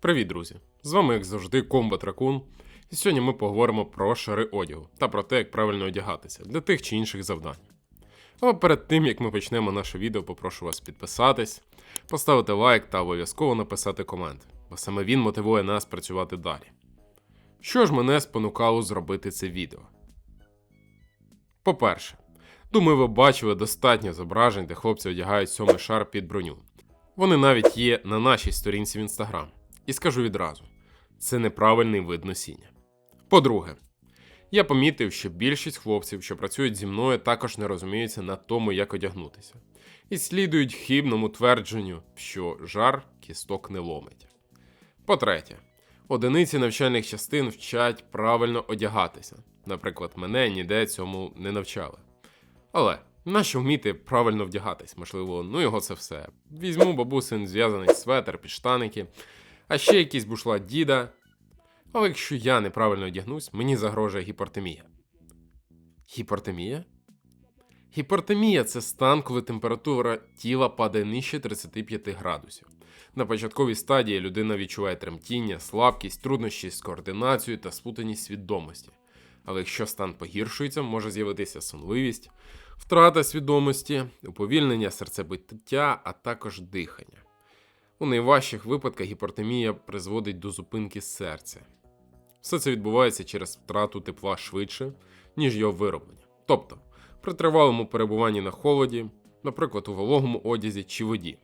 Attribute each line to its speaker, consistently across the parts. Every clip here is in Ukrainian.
Speaker 1: Привіт, друзі! З вами, як завжди, Комбат Ракун. І сьогодні ми поговоримо про шари одягу та про те, як правильно одягатися для тих чи інших завдань. Але перед тим як ми почнемо наше відео, попрошу вас підписатись, поставити лайк та обов'язково написати комент, бо саме він мотивує нас працювати далі. Що ж мене спонукало зробити це відео? По-перше, думаю, ви бачили достатньо зображень, де хлопці одягають сьомий шар під броню. Вони навіть є на нашій сторінці в інстаграм. І скажу відразу: це неправильний вид носіння. По-друге, я помітив, що більшість хлопців, що працюють зі мною, також не розуміються на тому, як одягнутися, і слідують хибному твердженню, що жар кісток не ломить. По-третє, одиниці навчальних частин вчать правильно одягатися. Наприклад, мене ніде цьому не навчали. Але нащо вміти правильно вдягатись? Можливо, ну його це все. Візьму бабусин зв'язаний светр, підштаники, а ще якийсь бушла діда. Але якщо я неправильно одягнусь, мені загрожує гіпертемія. Гіпертемія? Гіпертемія це стан, коли температура тіла падає нижче 35 градусів. На початковій стадії людина відчуває тремтіння, слабкість, труднощі з координацією та сплутаність свідомості. Але якщо стан погіршується, може з'явитися сонливість, втрата свідомості, уповільнення серцебиття, а також дихання. У найважчих випадках гіпертемія призводить до зупинки серця. Все це відбувається через втрату тепла швидше, ніж його вироблення. Тобто, при тривалому перебуванні на холоді, наприклад, у вологому одязі чи воді.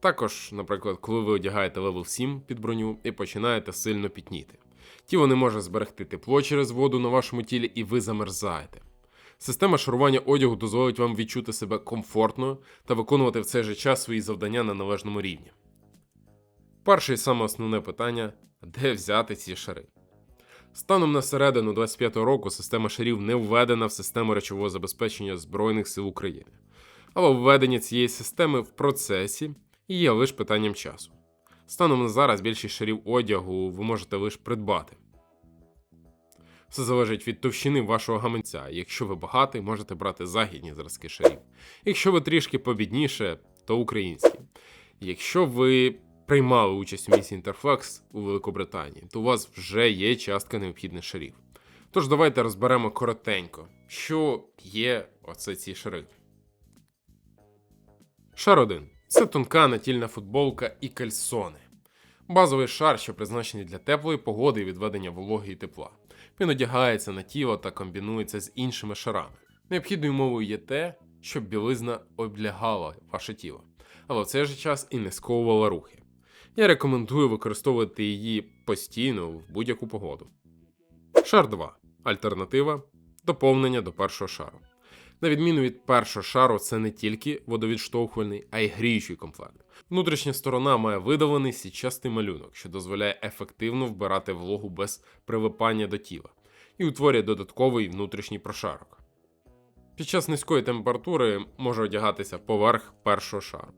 Speaker 1: Також, наприклад, коли ви одягаєте левел 7 під броню і починаєте сильно пітніти. Тіло не може зберегти тепло через воду на вашому тілі, і ви замерзаєте. Система шарування одягу дозволить вам відчути себе комфортно та виконувати в цей же час свої завдання на належному рівні. Перше і саме основне питання де взяти ці шари? Станом на середину 25-го року система шарів не введена в систему речового забезпечення Збройних сил України. Але введення цієї системи в процесі і є лише питанням часу. Станом на зараз більшість шарів одягу ви можете лише придбати. Все залежить від товщини вашого гаманця. Якщо ви багатий, можете брати західні зразки шарів. Якщо ви трішки побідніше, то українські. Якщо ви приймали участь у місії Interflex у Великобританії, то у вас вже є частка необхідних шарів. Тож давайте розберемо коротенько, що є оце ці шари. Шар 1 це тонка натільна футболка і кальсони. Базовий шар, що призначений для теплої погоди і відведення вологи і тепла. Він одягається на тіло та комбінується з іншими шарами. Необхідною умовою є те, щоб білизна облягала ваше тіло, але в цей же час і не сковувала рухи. Я рекомендую використовувати її постійно в будь-яку погоду. Шар 2. Альтернатива доповнення до першого шару. На відміну від першого шару, це не тільки водовідштовхувальний, а й гріючий комплект. Внутрішня сторона має видалений січастий малюнок, що дозволяє ефективно вбирати вологу без прилипання до тіла, і утворює додатковий внутрішній прошарок. Під час низької температури може одягатися поверх першого шару.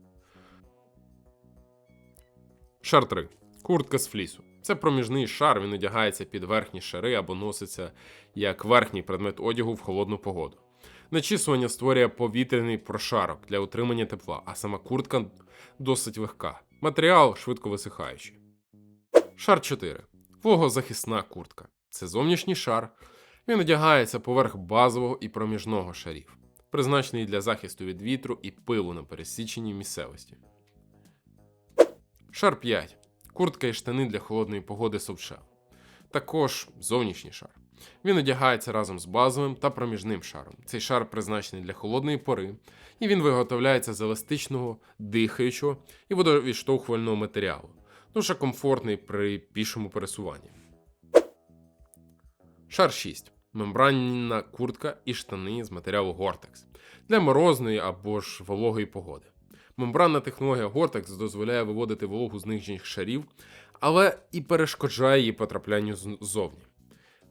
Speaker 1: Шар 3. Куртка з флісу. Це проміжний шар, він одягається під верхні шари або носиться як верхній предмет одягу в холодну погоду. Начісування створює повітряний прошарок для утримання тепла, а сама куртка досить легка. Матеріал швидко висихаючий. Шар 4. Вологозахисна куртка. Це зовнішній шар. Він одягається поверх базового і проміжного шарів, призначений для захисту від вітру і пилу на пересіченні місцевості. Шар 5. Куртка і штани для холодної погоди софтшел. Також зовнішній шар. Він одягається разом з базовим та проміжним шаром. Цей шар призначений для холодної пори, і він виготовляється з еластичного, дихаючого і водовідштовхувального матеріалу, дуже комфортний при пішому пересуванні. Шар 6. Мембранна куртка і штани з матеріалу Gore-Tex для морозної або ж вологої погоди. Мембранна технологія Gore-Tex дозволяє виводити вологу з нижніх шарів, але і перешкоджає її потраплянню ззовні.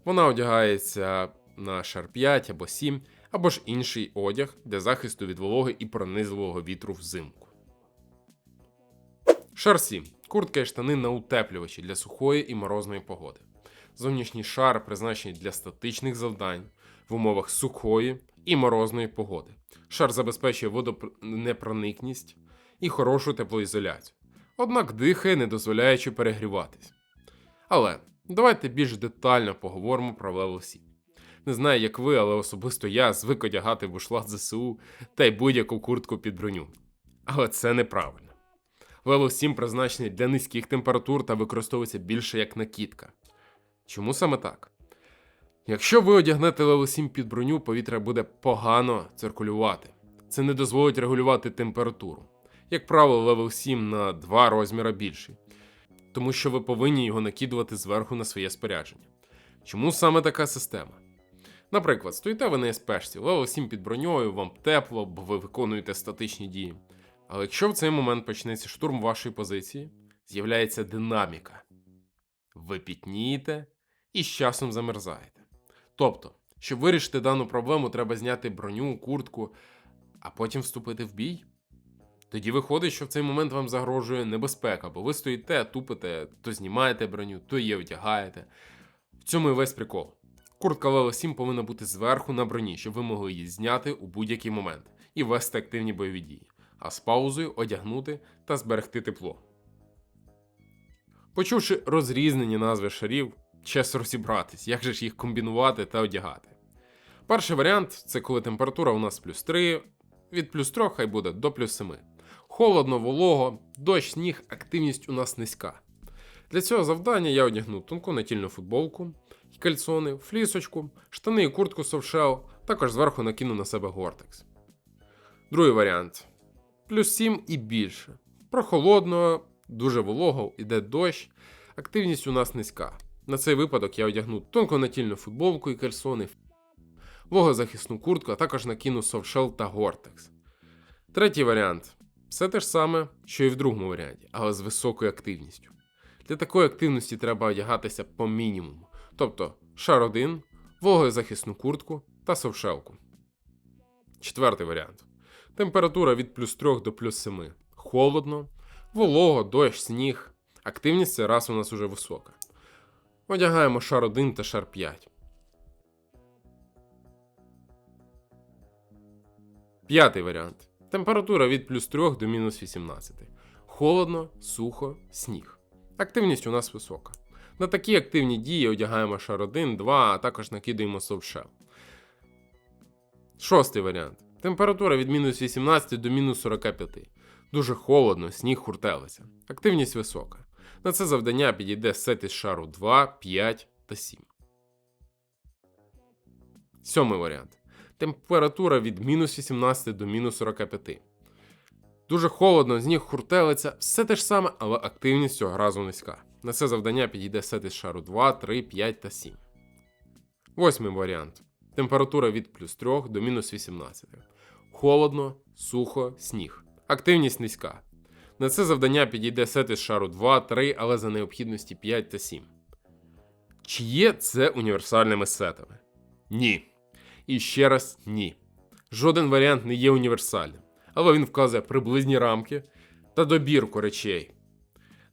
Speaker 1: Вона одягається на шар 5 або 7, або ж інший одяг для захисту від вологи і пронизливого вітру взимку. Шар 7. Куртка і штани на утеплювачі для сухої і морозної погоди. Зовнішній шар призначений для статичних завдань в умовах сухої і морозної погоди. Шар забезпечує водонепроникність і хорошу теплоізоляцію. однак дихає, не дозволяючи перегріватись. Але давайте більш детально поговоримо про Level 7. Не знаю, як ви, але особисто я звик одягати бушлат ЗСУ та й будь-яку куртку під броню. Але це неправильно. Level 7 призначений для низьких температур та використовується більше як накидка. Чому саме так? Якщо ви одягнете Level 7 під броню, повітря буде погано циркулювати. Це не дозволить регулювати температуру. Як правило, Level 7 на 2 розміри більший, тому що ви повинні його накидувати зверху на своє спорядження. Чому саме така система? Наприклад, стоїте ви на СПшці, Level 7 під броньою, вам тепло, бо ви виконуєте статичні дії. Але якщо в цей момент почнеться штурм вашої позиції, з'являється динаміка. Ви пітнієте і з часом замерзаєте. Тобто, щоб вирішити дану проблему, треба зняти броню, куртку, а потім вступити в бій. Тоді виходить, що в цей момент вам загрожує небезпека, бо ви стоїте, тупите, то знімаєте броню, то її одягаєте. В цьому і весь прикол. Куртка Level 7 повинна бути зверху на броні, щоб ви могли її зняти у будь-який момент і вести активні бойові дії, а з паузою одягнути та зберегти тепло. Почувши розрізнені назви шарів, час розібратись, як же ж їх комбінувати та одягати. Перший варіант це коли температура у нас плюс 3, від плюс 3 хай буде до плюс 7. Холодно, волого, дощ, сніг, активність у нас низька. Для цього завдання я одягну тонку натільну футболку, кальсони, флісочку, штани і куртку совшел, також зверху накину на себе гортекс. Другий варіант плюс 7 і більше. Прохолодно, дуже волого, іде дощ, активність у нас низька. На цей випадок я одягну тонку натільну футболку і кальсони, вогозахисну куртку, а також накину совшел та гортекс. Третій варіант все те ж саме, що і в другому варіанті, але з високою активністю. Для такої активності треба одягатися по мінімуму, тобто шар 1, вологозахисну куртку та совшелку. Четвертий варіант. Температура від плюс 3 до плюс 7. Холодно, волого, дощ, сніг. Активність цей раз у нас уже висока. Одягаємо шар 1 та шар 5. П'ятий варіант. Температура від плюс 3 до мінус 18. Холодно, сухо, сніг. Активність у нас висока. На такі активні дії одягаємо шар 1, 2, а також накидаємо совшел. Шостий варіант. Температура від мінус 18 до мінус 45. Дуже холодно, сніг хуртелиться. Активність висока. На це завдання підійде сет із шару 2, 5 та 7. Сьомий варіант. Температура від мінус 18 до мінус 45. Дуже холодно, з ніг хуртелиться, все те ж саме, але активність цього разу низька. На це завдання підійде сет із шару 2, 3, 5 та 7. Восьмий варіант. Температура від плюс 3 до мінус 18. Холодно, сухо, сніг. Активність низька. На це завдання підійде сет із шару 2, 3, але за необхідності 5 та 7. Чи є це універсальними сетами? Ні. І ще раз ні. Жоден варіант не є універсальним, але він вказує приблизні рамки та добірку речей.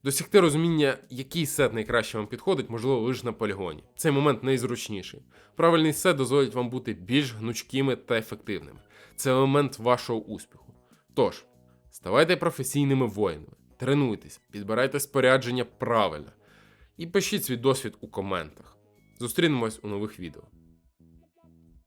Speaker 1: Досягти розуміння, який сет найкраще вам підходить, можливо, лише на полігоні. Цей момент найзручніший. Правильний сет дозволить вам бути більш гнучкими та ефективними. Це елемент вашого успіху. Тож, ставайте професійними воїнами, тренуйтесь, підбирайте спорядження правильно і пишіть свій досвід у коментах. Зустрінемось у нових відео.